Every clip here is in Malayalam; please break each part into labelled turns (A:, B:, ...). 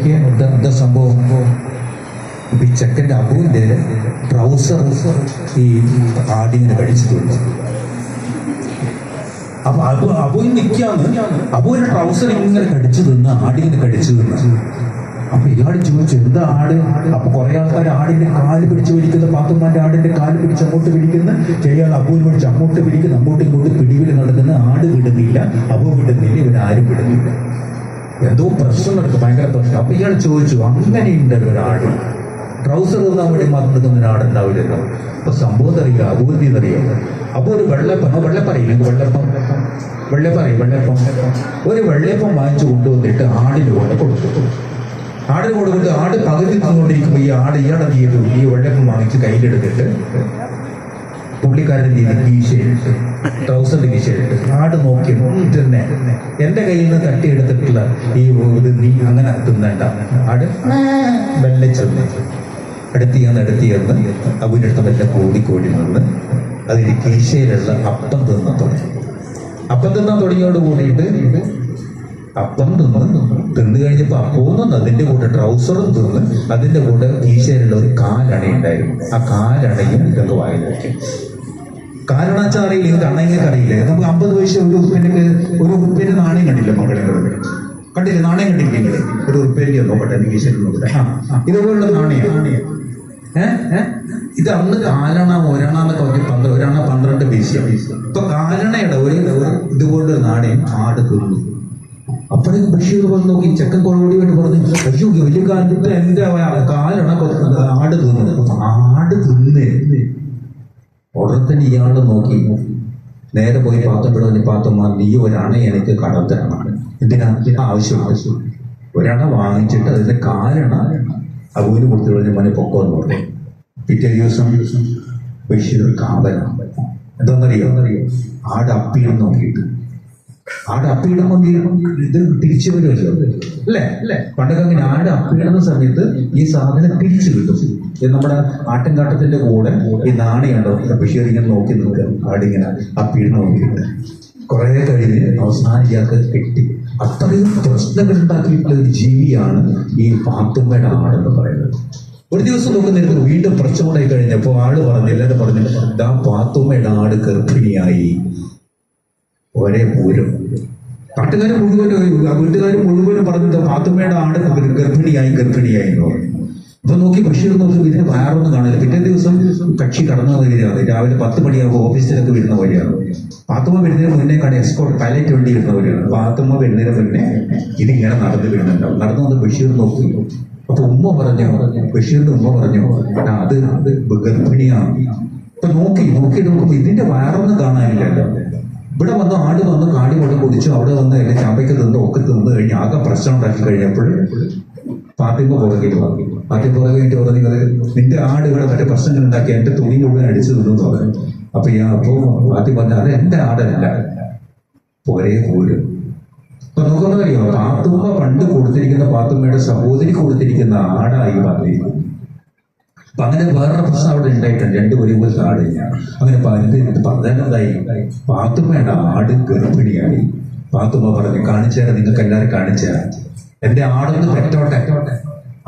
A: നോക്കിയ എന്താ സംഭവം? ഈ ചെക്കന്റെ അബുവിന്റെ ട്രൗസർ ഈ ആടിങ്ങനെ കഴിച്ചിട്ടുണ്ട്. അപ്പൊ അബു അബുവിൽ നിൽക്കാന്ന് അബുവിന്റെ ട്രൗസർ ഇങ്ങനെ കടിച്ചു തിന്ന് ആടിങ്ങനെ കടിച്ചു തിന്ന്. അപ്പൊ ഇയാൾ ചോദിച്ചു എന്താ ആട്? അപ്പൊ കുറെ ആൾക്കാർ ആടിന്റെ കാൽ പിടിച്ച് പിടിക്കുന്ന പാത്തുമാന്റെ ആടിന്റെ കാൽ പിടിച്ച് അങ്ങോട്ട് പിടിക്കുന്ന ചെയ്യാൻ അബുവിന് പിടിച്ച് അങ്ങോട്ട് പിടിക്കുന്ന അങ്ങോട്ടും ഇങ്ങോട്ടും പിടിവിൽ നടക്കുന്ന ആട് വിടുന്നില്ല അബു വിടുന്നില്ല ഇവരാരും വിടുന്നില്ല. എന്തോ പ്രശ്നം നടക്കും ഭയങ്കര പ്രശ്നം. അപ്പൊ ഇയാൾ ചോദിച്ചു അങ്ങനെയുണ്ട് ഒരാട് ട്രൗസർ തന്നാൽ വേണ്ടി മാത്രം എടുക്കുന്ന അപ്പൊ സംഭവം അറിയുക അബൂർത്തി അറിയുക അപ്പൊ ഒരു വെള്ളപ്പം വെള്ളപ്പറയില്ല വെള്ളപ്പം വെള്ളപ്പറയും വെള്ളപ്പം? വെള്ളപ്പം വെള്ളപ്പം. ഒരു വെള്ളപ്പം വാങ്ങിച്ചു കൊണ്ടുവന്നിട്ട് ആടിന് കൊണ്ട് കൊടുത്തു. ആടിന് കൊടുത്തിട്ട് ആട് പകുതി തന്നുകൊണ്ടിരിക്കുമ്പോൾ ഈ ആട് ഇയാളെ ചെയ്തു? ഈ വെള്ളപ്പം വാങ്ങിച്ച് കയ്യിലെടുത്തിട്ട് പുള്ളിക്കാരൻ ചെയ്ത് കീശയിട്ട് ട്രൗസറിന്റെ കീശയിട്ട് ആട് നോക്കി തന്നെ എന്റെ കയ്യിൽ നിന്ന് തട്ടിയെടുത്തിട്ടുള്ള ഈ ഇത് നീ അങ്ങനെ തിന്നേണ്ട. ആട് മെല്ലെ ചെന്ന്. അടുത്തിയെന്ന് അടുത്തിയെന്ന് അവന്റെ അടുത്ത് വല്ല കൂടിക്കോടി നിന്ന് അതിന് കീശയിലുള്ള അപ്പം തിന്നാൻ തുടങ്ങി. അപ്പം തിന്നാൻ തുടങ്ങിയോട് കൂടിയിട്ട് അപ്പം തിന്ന് തിന്നു കഴിഞ്ഞപ്പോ തിന്ന് അതിന്റെ കൂടെ ട്രൗസറും തിന്ന് അതിന്റെ കൂടെ ഈശയിലുള്ള ഒരു കാലണ ഉണ്ടായിരുന്നു ആ കാലണയും ഇതൊക്കെ വായി നോക്കി കാരണം വെച്ചാൽ അറിയില്ല. ഇത് കണ്ണെങ്കിലും അറിയില്ല. നമുക്ക് അമ്പത് പൈസ ഒരു ഉറുപ്പിന്റെ ഒരു ഉറുപ്പിന്റെ നാണയം കണ്ടില്ല മക്കളെ കണ്ടില്ല? നാണയം കണ്ടില്ലേ? ഒരു ഉറുപ്പിന്റെ നോക്കട്ടെ എനിക്ക് ശരി നോക്കട്ടെ. ഇതുപോലുള്ള നാണയം. ഇത് അന്ന് കാലണ ഒരണ എന്നൊക്കെ പറഞ്ഞ് പന്ത്രണ്ട് ഒരണ പന്ത്രണ്ട് പൈസ ഇപ്പൊ കാലണയുടെ ഒരു ഇതുപോലുള്ള നാണയം ആട് തിന്നു. അപ്പോഴേക്ക് ബഷീർ പറഞ്ഞു നോക്കി ചെക്കൻ കുറവോടി വേണ്ടി പറഞ്ഞു അയ്യോ വലിയ കാലത്ത് എന്റെ കാലണ ആട് തിന്നു ആട് തിന്നേ. ഉടനെ തന്നെ ഇയാൾ നോക്കി. നേരെ പോയി പാത്തപ്പെടുന്ന പാത്തമ്മ നീ ഒരണ എനിക്ക് കടം തരണം. എന്തിനാ? ആവശ്യമാണ് ആവശ്യം? ആവശ്യം ഒരണ വാങ്ങിച്ചിട്ട് അതിന്റെ കാരണ അവന് കൊടുത്തു കഴിഞ്ഞ പൊക്കോ എന്ന് പറഞ്ഞു. പിറ്റേ ദിവസം ബഷീർ കാവലാണ് എന്താണെന്നറിയോ ആട് നോക്കിയിട്ട്. ആട് അപ്പിയിടുമ്പോൾ ഇത് തിരിച്ചു വരുമല്ലോ അല്ലേ? അല്ലേ? പണ്ടൊക്കെ അങ്ങനെ ആട് അപ്പിയിടുന്ന സമയത്ത് ഈ സാധനം തിരിച്ചു കിട്ടും. നമ്മുടെ ആട്ടിൻകാട്ടത്തിന്റെ കൂടെ ഈ നാണയുണ്ടോ? ബഷീർ ഇങ്ങനെ നോക്കി നിൽക്കുക. ആടിങ്ങനെ അപ്പിയിടുന്ന നോക്കിയിട്ട്. കുറെ കഴിഞ്ഞ് അവസാനം ഇയാൾക്ക് കിട്ടി. അത്രയും പ്രശ്നങ്ങൾ ഉണ്ടാക്കിയിട്ടുള്ള ഒരു ജീവിയാണ് ഈ പാത്തുമ്മയുടെ ആടെന്ന് പറയുന്നത്. ഒരു ദിവസം നോക്കുന്നിരുന്നു വീണ്ടും പ്രശ്നമുണ്ടായി കഴിഞ്ഞപ്പോൾ ആൾ പറഞ്ഞു എല്ലാവരും പറഞ്ഞു ദാ പാത്തുമ്മയുടെ ആട് ഗർഭിണിയായി. ഒരേ പൂരം നാട്ടുകാർ മുഴുവനും വീട്ടുകാർ മുഴുവനും പറഞ്ഞത് പാത്തുമ്മയുടെ ആട് ഗർഭിണിയായി ഗർഭിണിയായി എന്ന് പറഞ്ഞു. അപ്പൊ നോക്കി ബഷീർ നോക്കി ഇതിന് വയറൊന്നും കാണില്ല. പിറ്റേ ദിവസം കക്ഷി കടന്നു വരികയാണ്. രാവിലെ പത്ത് മണിയാകുമ്പോൾ ഓഫീസിലൊക്കെ വരുന്ന വഴിയാണ് പാത്തുമ്മ വരുന്നതിന് മുന്നേ കട എസ്കോട്ട് പൈലറ്റ് വണ്ടി വരുന്ന വരുന്നവരാണ് പാത്തുമ്മ വരുന്നതിന് മുന്നേ ഇതിങ്ങനെ നടന്നു വരുന്നുണ്ടാവും. നടന്നു വന്ന് ബഷീർ നോക്കി. അപ്പൊ ഉമ്മ പറഞ്ഞു ബഷീറിന്റെ ഉമ്മ പറഞ്ഞു "എടാ, അത് അത് ഗർഭിണിയാണ്. അപ്പൊ നോക്കി നോക്കി നോക്കുമ്പോ ഇതിന്റെ വയറൊന്നും കാണാനില്ലല്ലോ. ഇവിടെ വന്ന് ആട് വന്ന് കാടി കൊണ്ട് കുടിച്ചു അവിടെ വന്ന് അതിന്റെ ചാമ്പയ്ക്ക് നിന്ന് ഒക്കെ തിന്ന് കഴിഞ്ഞ് ആകെ പ്രശ്നം ഉണ്ടാക്കി കഴിഞ്ഞപ്പോൾ ഫാത്തിമ പുറകിൽ വാങ്ങി ഫാത്തിമ പറഞ്ഞു പറഞ്ഞത് നിന്റെ ആട് ഇവിടെ മറ്റേ പ്രശ്നങ്ങൾ ഉണ്ടാക്കി എന്റെ തുണി മുഴുവൻ അടിച്ചു തിന്നു പറഞ്ഞു. അപ്പൊ ഈ അപ്പോ പാത്തി പറഞ്ഞു അത് എന്റെ ആടല്ല. പോരേ പോരും അപ്പൊ നോക്കുന്നറിയോ പാത്തുമ്മ പണ്ട് കൊടുത്തിരിക്കുന്ന പാത്തുമ്മയുടെ സഹോദരി കൊടുത്തിരിക്കുന്ന ആടായി മാറിയിരിക്കുന്നു അപ്പൊ അങ്ങനെ വേറൊരു പ്രശ്നം അവിടെ ഉണ്ടായിട്ടുണ്ട്. രണ്ട് ഒരുപോലത്തെ ആട് തന്നെയാണ് അങ്ങനെ പതിനെട്ട് പതിനെട്ടായി പാത്തുമ്മയുടെ ആട് ഗർഭിണിയായി. പാത്തുമ്മ പറഞ്ഞു കാണിച്ചു തരാം നിങ്ങൾക്ക് എല്ലാവരും കാണിച്ചു എന്റെ ആടൊന്ന് പെറ്റോട്ടെ?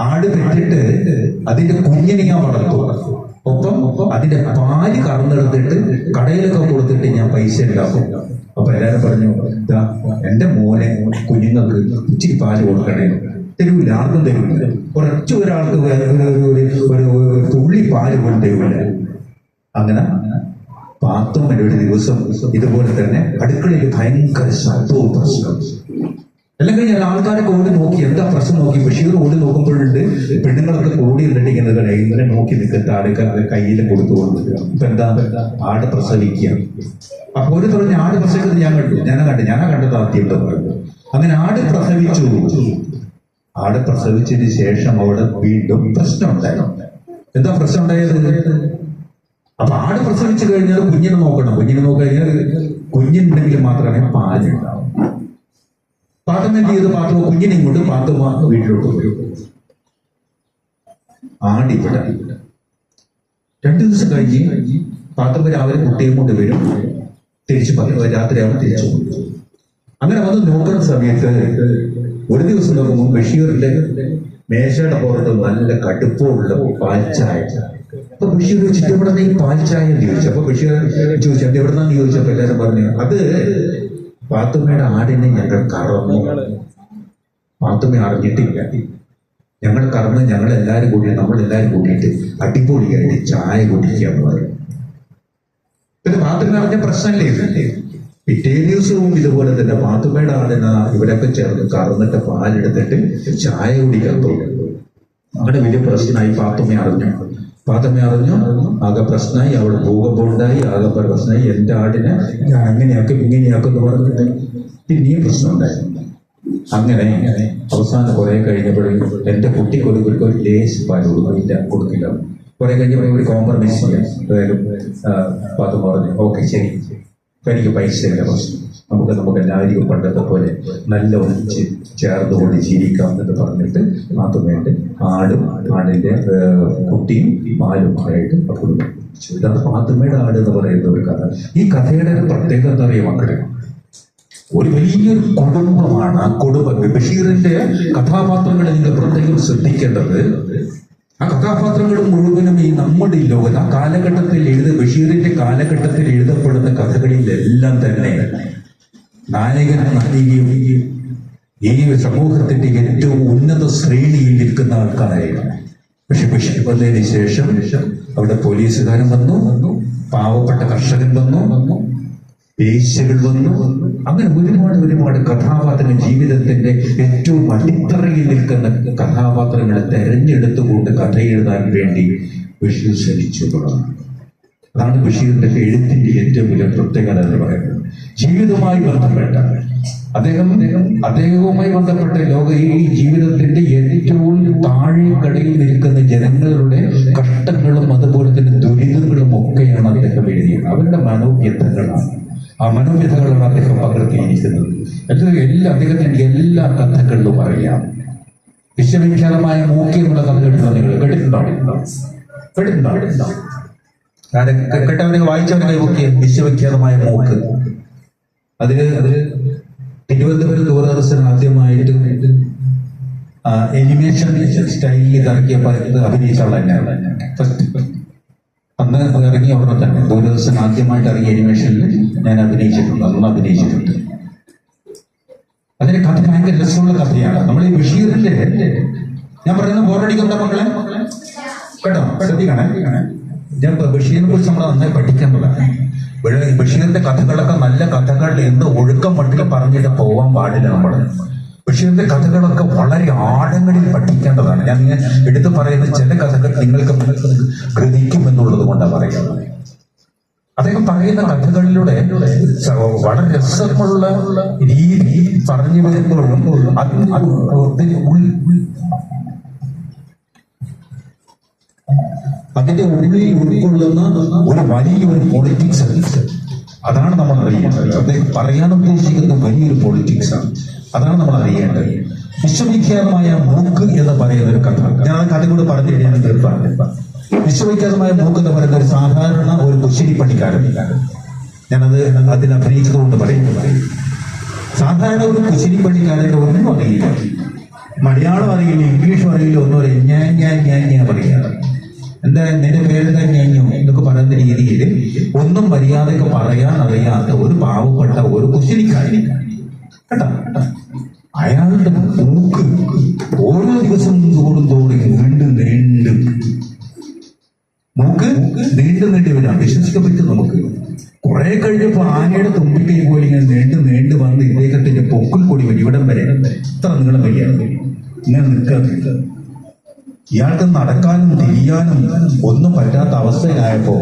A: ആട് പെറ്റിട്ട് അതിന്റെ കുഞ്ഞിനെ ഞാൻ വളർത്തു. ഒപ്പം അതിന്റെ പാൽ കറന്നെടുത്തിട്ട് കടയിലൊക്കെ കൊടുത്തിട്ട് ഞാൻ പൈസ ഉണ്ടാക്കും. അപ്പൊ എല്ലാരും പറഞ്ഞു "ദാ, എന്റെ മോനെ കുഞ്ഞുങ്ങൾക്ക് ഇച്ചിരി പാൽ കൊടുക്കണേ തരൂല ആർക്കും തരൂല ഒരൊറ്റ ഒരാൾക്ക് ഒരു- തുള്ളി പാൽ പോലും തരൂല അങ്ങനെ പാത്തുമ്മന്റെ ഒരു ദിവസം ഇതുപോലെ തന്നെ അടുക്കളയിൽ ഭയങ്കര ശബ്ദവും പ്രശ്നവും. എല്ലാം കഴിഞ്ഞാൽ ആൾക്കാരൊക്കെ ഓടി നോക്കി. എന്താ പ്രശ്നം നോക്കി? ബഷീർ ഓടി നോക്കുമ്പോഴുണ്ട്. പെണ്ണുങ്ങളൊക്കെ കൂടി ഇരുന്നിട്ട് ഇങ്ങനെ ഇങ്ങനെ നോക്കി നിൽക്കട്ടെ ആടൊക്കെ കയ്യിൽ കൊടുത്തു കൊടുക്കുക ഇപ്പൊ എന്താ? ആട് പ്രസവിക്കുക. അപ്പൊ ഒരു തുടങ്ങി ആട് പ്രസവിക്കുന്നത് ഞാൻ കണ്ടു. ഞാൻ കണ്ടു ഞാനാ കണ്ടത് ആദ്യം അങ്ങനെ ആട് പ്രസവിച്ചു. ആട് പ്രസവിച്ചതിന് ശേഷം അവിടെ വീണ്ടും പ്രശ്നമുണ്ടായിരുന്നു എന്താ പ്രശ്നം ഉണ്ടായത് അപ്പൊ ആട് പ്രസവിച്ചു കഴിഞ്ഞാൽ കുഞ്ഞിനെ നോക്കണം. കുഞ്ഞിനെ നോക്കഴിഞ്ഞാൽ കുഞ്ഞുണ്ടെങ്കിൽ മാത്രമേ പാലുണ്ടാവും പാത്തമ്മ എന്ത് ചെയ്ത്? പാത്തുമ്മ കുഞ്ഞിനെ ഇങ്ങോട്ട് പാട്ട് വീട്ടിലോട്ട് പോയി ആടി ഇവിടെ. രണ്ടു ദിവസം കഴിഞ്ഞ് പാത്രം രാവിലെ കുട്ടിയും കൊണ്ട് വരും. തിരിച്ചു രാത്രിയാവും തിരിച്ചു അങ്ങനെ വന്ന് നോക്കുന്ന സമയത്ത് ഒരു ദിവസം നോക്കുമ്പോൾ ബഷീറിന്റെ മേശയുടെ പുറത്ത് നല്ല കടുപ്പമുള്ള പാൽച്ചായ. അപ്പൊ ബഷീർ ചോദിച്ചിട്ട് എവിടെ ഈ പാൽച്ചായ? എന്ന് ചോദിച്ചു. അപ്പൊ ബഷീർ ചോദിച്ചു എന്റെ എവിടെ നിന്നാണ് ചോദിച്ചപ്പോ എല്ലാവരും പറഞ്ഞു അത് പാത്തുമ്മയുടെ ആടിനെ ഞങ്ങൾ കറന്നു. പാത്തുമ്മ അറിഞ്ഞിട്ടില്ല. ഞങ്ങൾ കറന്ന് ഞങ്ങൾ എല്ലാരും കൂടി നമ്മൾ എല്ലാരും കൂടിയിട്ട് അടിപൊളിയായിട്ട് ചായ കുടിക്കാൻ പറയും പിന്നെ പാത്തുമ്മ അറിഞ്ഞ പ്രശ്നമല്ലേ ഇത്? പിറ്റേ ദിവസവും ഇതുപോലെ തന്നെ പാത്തുമ്മയുടെ ആടിന ഇവരൊക്കെ ചേർന്ന് കറന്നിട്ട് പാലെടുത്തിട്ട് ചായ കുടിക്കാൻ തോന്നുന്നു. അങ്ങനെ വലിയ പ്രശ്നമായി പാത്തുമ്മ അറിഞ്ഞു. പാത്തുമ്മ അറിഞ്ഞു. ആകെ പ്രശ്നമായി അവൾ ഭൂകമ്പം ഉണ്ടായി ആകെ പ്രശ്നമായി. എന്റെ ആടിനെ ഞാൻ അങ്ങനെയാക്കും ഇങ്ങനെയാക്കും എന്ന് പറഞ്ഞിട്ട് പിന്നെയും പ്രശ്നം ഉണ്ടായി അങ്ങനെ അവസാനം കുറെ കഴിഞ്ഞപ്പോഴും എന്റെ കുട്ടിക്ക് ഒരു ഒരു- ലേശ് പാൽ കൊടുക്കില്ല കൊടുക്കില്ല. കുറെ കഴിഞ്ഞപ്പോൾ ഒരു കോംപ്രമൈസ് ചെയ്യാം. എന്തായാലും പാത്തുമ്മ പറഞ്ഞു ഓക്കെ ശരി. ഇപ്പൊ എനിക്ക് പൈസ ഇല്ല പ്രശ്നം നമുക്ക് നമുക്ക് എല്ലാവരും പണ്ടത്തെ പോലെ നല്ല ഒന്നിച്ച് ചേർന്നുകൊണ്ട് ജീവിക്കാം എന്ന് പറഞ്ഞിട്ട് പാത്തുമ്മേന്റെ ആടും ആടിന്റെ ഏഹ്, കുട്ടിയും പാലും ആയിട്ട് ആ കുടുംബം പാത്തുമ്മയുടെ ആട് എന്ന് പറയുന്ന ഒരു കഥ. ഈ കഥയുടെ ഒരു പ്രത്യേകത എന്താ പറയുക മക്കളെ? ഒരു വലിയൊരു കുടുംബമാണ് ആ കുടുംബം. ബഷീറിന്റെ കഥാപാത്രങ്ങളെ നിങ്ങൾ പ്രത്യേകം ശ്രദ്ധിക്കേണ്ടത് ആ കഥാപാത്രങ്ങൾ മുഴുവനും ഈ നമ്മുടെ ഈ ലോകത്ത് ആ കാലഘട്ടത്തിൽ എഴുത ബഷീറിന്റെ കാലഘട്ടത്തിൽ എഴുതപ്പെടുന്ന കഥകളിലെല്ലാം തന്നെ നായകനും നായികയും ഈ സമൂഹത്തിന്റെ ഏറ്റവും ഉന്നത ശ്രേണിയിൽ നിൽക്കുന്ന ആൾക്കാരായിരുന്നു പക്ഷെ ബഷീർ വന്നതിന് ശേഷം അവിടെ പോലീസുകാരൻ വന്നു പാവപ്പെട്ട കർഷകൻ വന്നു വേശ്യകൾ വന്നു. അങ്ങനെ ഒരുപാട് ഒരുപാട് കഥാപാത്രങ്ങൾ ജീവിതത്തിന്റെ ഏറ്റവും അടിത്തറയിൽ നിൽക്കുന്ന കഥാപാത്രങ്ങളെ തെരഞ്ഞെടുത്തുകൊണ്ട് കഥ എഴുതാൻ വേണ്ടി ബഷീർ ശ്രമിച്ചു തുടങ്ങി. അതാണ് ബഷീറിന്റെ എഴുത്തിന്റെ ഏറ്റവും വലിയ പ്രത്യേകത എന്ന് പറയുന്നത്. ജീവിതവുമായി ബന്ധപ്പെട്ട അദ്ദേഹം അദ്ദേഹവുമായി ബന്ധപ്പെട്ട ലോക ഈ ജീവിതത്തിന്റെ ഏറ്റവും താഴെക്കടയിൽ നിൽക്കുന്ന ജനങ്ങളുടെ കഷ്ടങ്ങളും അതുപോലെ തന്നെ ദുരിതങ്ങളും ഒക്കെയാണ് അദ്ദേഹം എഴുതിയത്. അവരുടെ മനോവ്യഥകളാണ് ആ മനോവ്യഥകളാണ് അദ്ദേഹം പകർത്തിയിരിക്കുന്നത്. എല്ലാം എല്ലാ അദ്ദേഹത്തിന്റെ എല്ലാ കഥകളിലും അറിയാം. വിശ്വവിഖ്യാതമായ മൂക്കി എന്നുള്ള കഥ കേട്ടിട്ടുണ്ടോ? നിങ്ങൾ കേട്ടിട്ടുണ്ടോ കേട്ടിട്ടുണ്ടോ കേട്ടിട്ടുണ്ടോ കേട്ടവരെ വായിച്ചവരെ വിശ്വവിഖ്യാതമായ മൂക്ക്. അതിൽ അത് തിരുവനന്തപുരം ദൂരദർശൻ ആദ്യമായിട്ട് എനിമേഷൻ സ്റ്റൈലിൽ ഇറക്കിയപ്പോൾ പറയുന്നത് അഭിനയിച്ചുള്ള തന്നെയാണ്. ഫസ്റ്റ് അന്ന് ഇറങ്ങിയ ഉടനെ തന്നെ ദൂരദർശൻ ആദ്യമായിട്ട് ഇറങ്ങിയ എനിമേഷനിൽ ഞാൻ അഭിനയിച്ചിട്ടുണ്ട് അന്ന് അഭിനയിച്ചിട്ടുണ്ട്. അതിന്റെ കഥ ഭയങ്കര രസമുള്ള കഥയാണ്. നമ്മൾ ഈ ബഷീറിന്റെ ഞാൻ പറയുന്നത് ബോറടിക്കുന്ന മക്കളെ? കേട്ടോ ശ്രദ്ധിക്കണേ ഞാൻ ബഷീറിനെ കുറിച്ച് നമ്മൾ നന്നായി ബഷ- ബഷീറിന്റെ കഥകളൊക്കെ നല്ല കഥകൾ എന്ന് ഒഴുക്കം മട്ടിൽ പറഞ്ഞിട്ട് പോവാൻ പാടില്ല നമ്മൾ ബഷീറിന്റെ കഥകളൊക്കെ വളരെ ആഴങ്ങളിൽ പഠിക്കേണ്ടതാണ് ഞാൻ എടുത്തു പറയുന്ന ചില കഥകൾ നിങ്ങൾക്ക് ഗ്രഹിക്കും എന്നുള്ളത് കൊണ്ടാണ് പറയുന്നത്. അദ്ദേഹം പറയുന്ന കഥകളിലൂടെ വളരെ രസമുള്ള രീതി പറഞ്ഞു വരുമ്പോഴും അത് അത് അതിന് ഉള്ളിൽ അതിന്റെ ഉള്ളിൽ ഉൾക്കൊള്ളുന്ന ഒരു വലിയൊരു പൊളിറ്റിക്സ് അതാണ് നമ്മൾ അറിയേണ്ടത് അദ്ദേഹം പറയാൻ ഉദ്ദേശിക്കുന്ന വലിയൊരു പൊളിറ്റിക്സ് ആണ്. അതാണ് നമ്മൾ അറിയേണ്ടത് വിശ്വവിഖ്യാതമായ മൂക്ക് എന്ന് പറയുന്ന ഒരു കഥ. ഞാൻ കഥ കൂടെ പറഞ്ഞു കഴിഞ്ഞാൽ തീർപ്പാണ് വിശ്വവിഖ്യാതമായ മൂക്ക് എന്ന് പറയുന്ന ഒരു സാധാരണ ഒരു കുശിരി പണിക്കാരനില്ല. ഞാനത് അതിൽ അഭിനയിച്ചതുകൊണ്ട് പറയുന്നു സാധാരണ ഒരു കുശിരി പണിക്കാരന്റെ ഒന്നും അറിയില്ല. മലയാളം അറിയില്ല ഇംഗ്ലീഷും അറിയില്ല ഒന്നും അറിയില്ല. ഞാൻ ഞാൻ ഞാൻ ഞാൻ പറയുക എന്താ നിന്റെ പേര് തന്നെയോ എന്നൊക്കെ പറയുന്ന രീതിയിൽ ഒന്നും മര്യാദയ്ക്ക് പറയാൻ അറിയാത്ത ഒരു പാവപ്പെട്ട ഒരു കുശലിക്കാരി കേട്ടോ? അയാളുടെ മൂക്ക് ഓരോ ദിവസം തോടും തോടും നീണ്ടും മൂക്ക് നീണ്ടു നീണ്ടു വരാം വിശ്വസിക്കാൻ പറ്റും നമുക്ക്. കുറെ കഴിഞ്ഞപ്പോ ആനയുടെ തുമ്പിക്കൈ പോലെ ഇങ്ങനെ നീണ്ടു നീണ്ടു വന്ന് ഇദ്ദേഹത്തിന്റെ പൊക്കിൽ കൂടി വരും. ഇവിടം വരെ ഇത്ര നീളം വലിയ ഇങ്ങനെ നിൽക്കുക ഇയാൾക്ക് നടക്കാനും തിരിയാനും ഒന്നും പറ്റാത്ത അവസ്ഥയിലായപ്പോ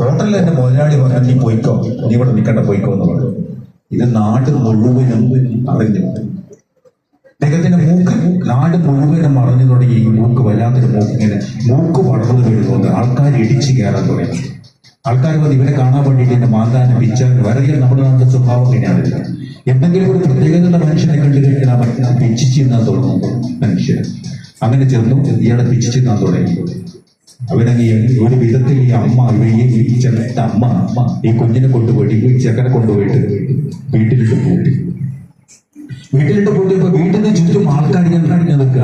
A: ഹോട്ടലിൽ എന്റെ മുതലാളി പറഞ്ഞു നീ പോയിക്കോ. നീ ഇവിടെ നിൽക്കണ്ട പോയിക്കോ എന്ന് പറഞ്ഞു. ഇത് നാട് മുഴുവനും അറിഞ്ഞു. അദ്ദേഹത്തിന്റെ മൂക്ക് നാട് മുഴുവനും മറഞ്ഞു തുടങ്ങി. ഈ മൂക്ക് വല്ലാത്തൊരു മൂക്ക് ഇങ്ങനെ മൂക്ക് വളർന്നു വീഴുന്നത് ആൾക്കാർ ഇടിച്ചു കയറാൻ തുടങ്ങി. ആൾക്കാർ വന്ന് ഇവരെ കാണാൻ വേണ്ടിയിട്ട് എന്റെ മാന്താനം പിച്ചാൻ വരകിൽ നമ്മുടെ നാട്ടിലെ സ്വഭാവം ഇങ്ങനെയാണില്ല എന്തെങ്കിലും ഒരു പ്രത്യേകതയുള്ള മനുഷ്യനെ കണ്ടു കഴിഞ്ഞാൽ അവൻ പിച്ചു ചിന്നാൻ തുടങ്ങും മനുഷ്യൻ. അങ്ങനെ ചെന്നു ഇയാളെ പിച്ചു തുടങ്ങി. അവനങ്ങ് ഒരു വിധത്തിൽ ഈ അമ്മ ഈ ചെറുത്ത അമ്മ ഈ കുഞ്ഞിനെ കൊണ്ടുപോയിട്ട് ഈ ചെക്കനെ കൊണ്ടുപോയിട്ട് വീട്ടിലിട്ട് പൂട്ടി വീട്ടിലിട്ട് കൂട്ടിയപ്പോ വീട്ടിൽ നിന്ന് ചുറ്റും ആൾക്കാർ ഇങ്ങനെ നിൽക്കുക.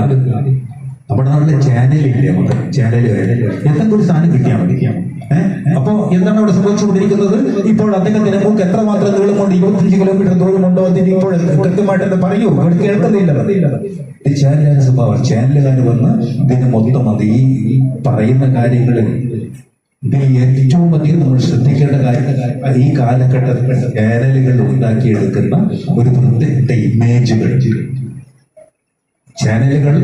A: നമ്മുടെ നാട്ടിലെ ചാനലില്ലേ നമുക്ക് ചാനൽ എന്തെങ്കിലും ഒരു സാധനം കിട്ടിയാൽ മതി. അപ്പൊ എന്താണ് അവിടെ സംഭവിച്ചുകൊണ്ടിരിക്കുന്നത്? ഇപ്പോൾ അദ്ദേഹത്തിന് മൂക്ക് എത്രമാത്രം നീളമുണ്ട് ഇരുപത്തിയഞ്ച് കിലോമീറ്റർ ദൂരം ഉണ്ടോ അതിന് ഇപ്പോൾ കൃത്യമായിട്ട് എന്ന് പറയൂ. അവിടെ കേൾക്കുന്നില്ല. ഈ ചാനലാണ് സ്വഭാവം ചാനലുകാർ വന്ന് ഇതിന് മൊത്തം അത് ഈ പറയുന്ന കാര്യങ്ങളിൽ ഇതിൽ ഏറ്റവും അധികം നമ്മൾ ശ്രദ്ധിക്കേണ്ട കാര്യം ഈ കാലഘട്ടത്തിൽ ചാനലുകൾ ഉണ്ടാക്കിയെടുക്കുന്ന ഒരു പ്രത്യേക ഇമേജുകൾ ചാനലുകൾ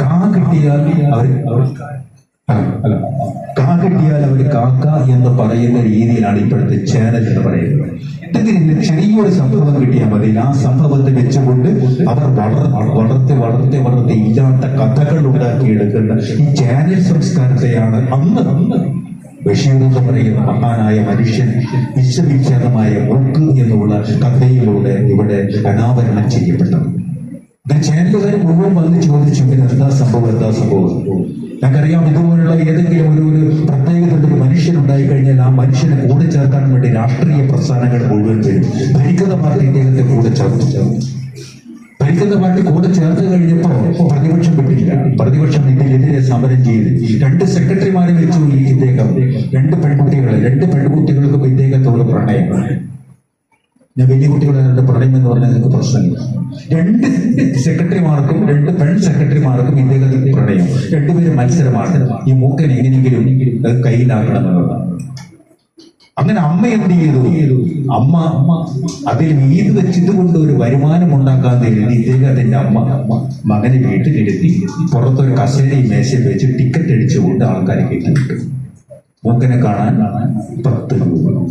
A: കാ കിട്ടിയാൽ അവർ അല്ല, അല്ല കാ അവർ കാക്ക എന്ന് പറയുന്ന രീതിയിലാണ് ഇപ്പോഴത്തെ ചാനൽ എന്ന് പറയുന്നത്. എന്തെങ്കിലും ചെറിയൊരു സംഭവം കിട്ടിയാൽ മതി. ആ സംഭവത്തെ വെച്ചുകൊണ്ട് അവർ വളർ വളർത്തി വളർത്തി വളർത്തി ഇല്ലാത്ത കഥകൾ ഉണ്ടാക്കിയെടുക്കുന്ന ഈ ചാനൽ സംസ്കാരത്തെയാണ് അന്ന് അന്ന് ബഷീർ എന്ന് പറയുന്ന മഹാനായ മനുഷ്യൻ വിശ്വവിഖ്യാതമായ മൂക്ക് എന്നുള്ള കഥയിലൂടെ ഇവിടെ അനാവരണം ചെയ്യപ്പെട്ടത്. ചാനലുകാർ മുഴുവൻ വന്ന് ചോദിച്ചു പിന്നെ എന്താ സംഭവം? എന്താ സംഭവം? ഞങ്ങൾക്കറിയാം ഇതുപോലുള്ള ഏതെങ്കിലും ഒരു ഒരു പ്രത്യേകതയുടെ മനുഷ്യനുണ്ടായി കഴിഞ്ഞാൽ ആ മനുഷ്യനെ കൂടെ ചേർക്കാൻ വേണ്ടി രാഷ്ട്രീയ പ്രസ്ഥാനങ്ങൾ മുഴുവൻ വരും ഭരിക്കുന്ന പാർട്ടി ഇദ്ദേഹത്തെ കൂടെ ചേർത്തു ഭരിക്കുന്ന പാർട്ടി കൂടെ ചേർത്ത് കഴിഞ്ഞപ്പോൾ പ്രതിപക്ഷം വിട്ടില്ല. പ്രതിപക്ഷം ഇതിനെതിരെ സമരം ചെയ്ത്. രണ്ട് സെക്രട്ടറിമാരെ വെച്ചു ഈ ഇദ്ദേഹം. രണ്ട് പെൺകുട്ടികളെ. രണ്ട് പെൺകുട്ടികൾക്കും ഇദ്ദേഹത്തോട് പ്രണയമാണ്. ഞാൻ വലിയ കുട്ടികളെ പ്രണയം എന്ന് പറഞ്ഞാൽ നിങ്ങൾക്ക് പ്രശ്നമില്ല. രണ്ട് സെക്രട്ടറിമാർക്കും രണ്ട് പെൺ സെക്രട്ടറിമാർക്കും ഇദ്ദേഹത്തിന് പ്രണയം. രണ്ടുപേരും മത്സരമാണ്. ഈ മൂക്കൻ എങ്ങനെയെങ്കിലും അത് കയ്യിലാക്കണം അങ്ങനെ അമ്മ എന്ത് ചെയ്തു? അമ്മ അമ്മ അതിൽ വീത് കൊണ്ട് ഒരു വരുമാനം ഉണ്ടാക്കാൻ കരുതി ഇദ്ദേഹത്തിന്റെ അമ്മ മകനെ വീട്ടിലിരുത്തി പുറത്തൊരു കസേരയും മേശയും വെച്ച് ടിക്കറ്റ് അടിച്ചുകൊണ്ട് ആൾക്കാരെ കയറ്റി വിട്ടു. മൂക്കനെ കാണാൻ പത്ത് രൂപ.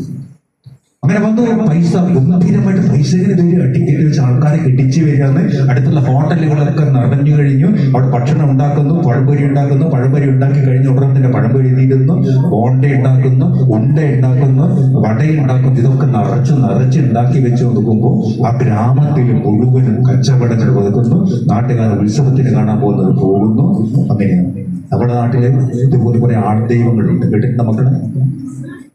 A: അങ്ങനെ വന്നു പൈസ ഗംഭീരമായിട്ട് പൈസ ഇങ്ങനെ വരിക ടിക്കറ്റ് വെച്ച് ആൾക്കാരെ കെട്ടിച്ച് വരികയാണ്. അടുത്തുള്ള ഹോട്ടലുകളൊക്കെ നിറഞ്ഞു കഴിഞ്ഞു. അവിടെ ഭക്ഷണം ഉണ്ടാക്കുന്നു പഴംപൊരി ഉണ്ടാക്കുന്നു. പഴംപൊരി ഉണ്ടാക്കി കഴിഞ്ഞ ഉടനെ തന്നെ പഴംപൊരി തീരുന്നു. ബോണ്ട ഉണ്ടാക്കുന്നു ഉണ്ട ഉണ്ടാക്കുന്നു വട ഉണ്ടാക്കുന്നു. ഇതൊക്കെ നിറച്ച് നിറച്ച് ഉണ്ടാക്കി വെച്ച് നോക്കുമ്പോൾ ആ ഗ്രാമത്തിൽ മുഴുവനും കച്ചവടങ്ങൾ ഒതുക്കുന്നു നാട്ടുകാർ ഉത്സവത്തിന് കാണാൻ പോകുന്നത് പോകുന്നു. അങ്ങനെയാണ്. നമ്മുടെ നാട്ടിൽ ഇതുപോലെ കുറെ ആൾദൈവങ്ങളുണ്ട് കേട്ടിട്ടുണ്ട് മക്കളെ?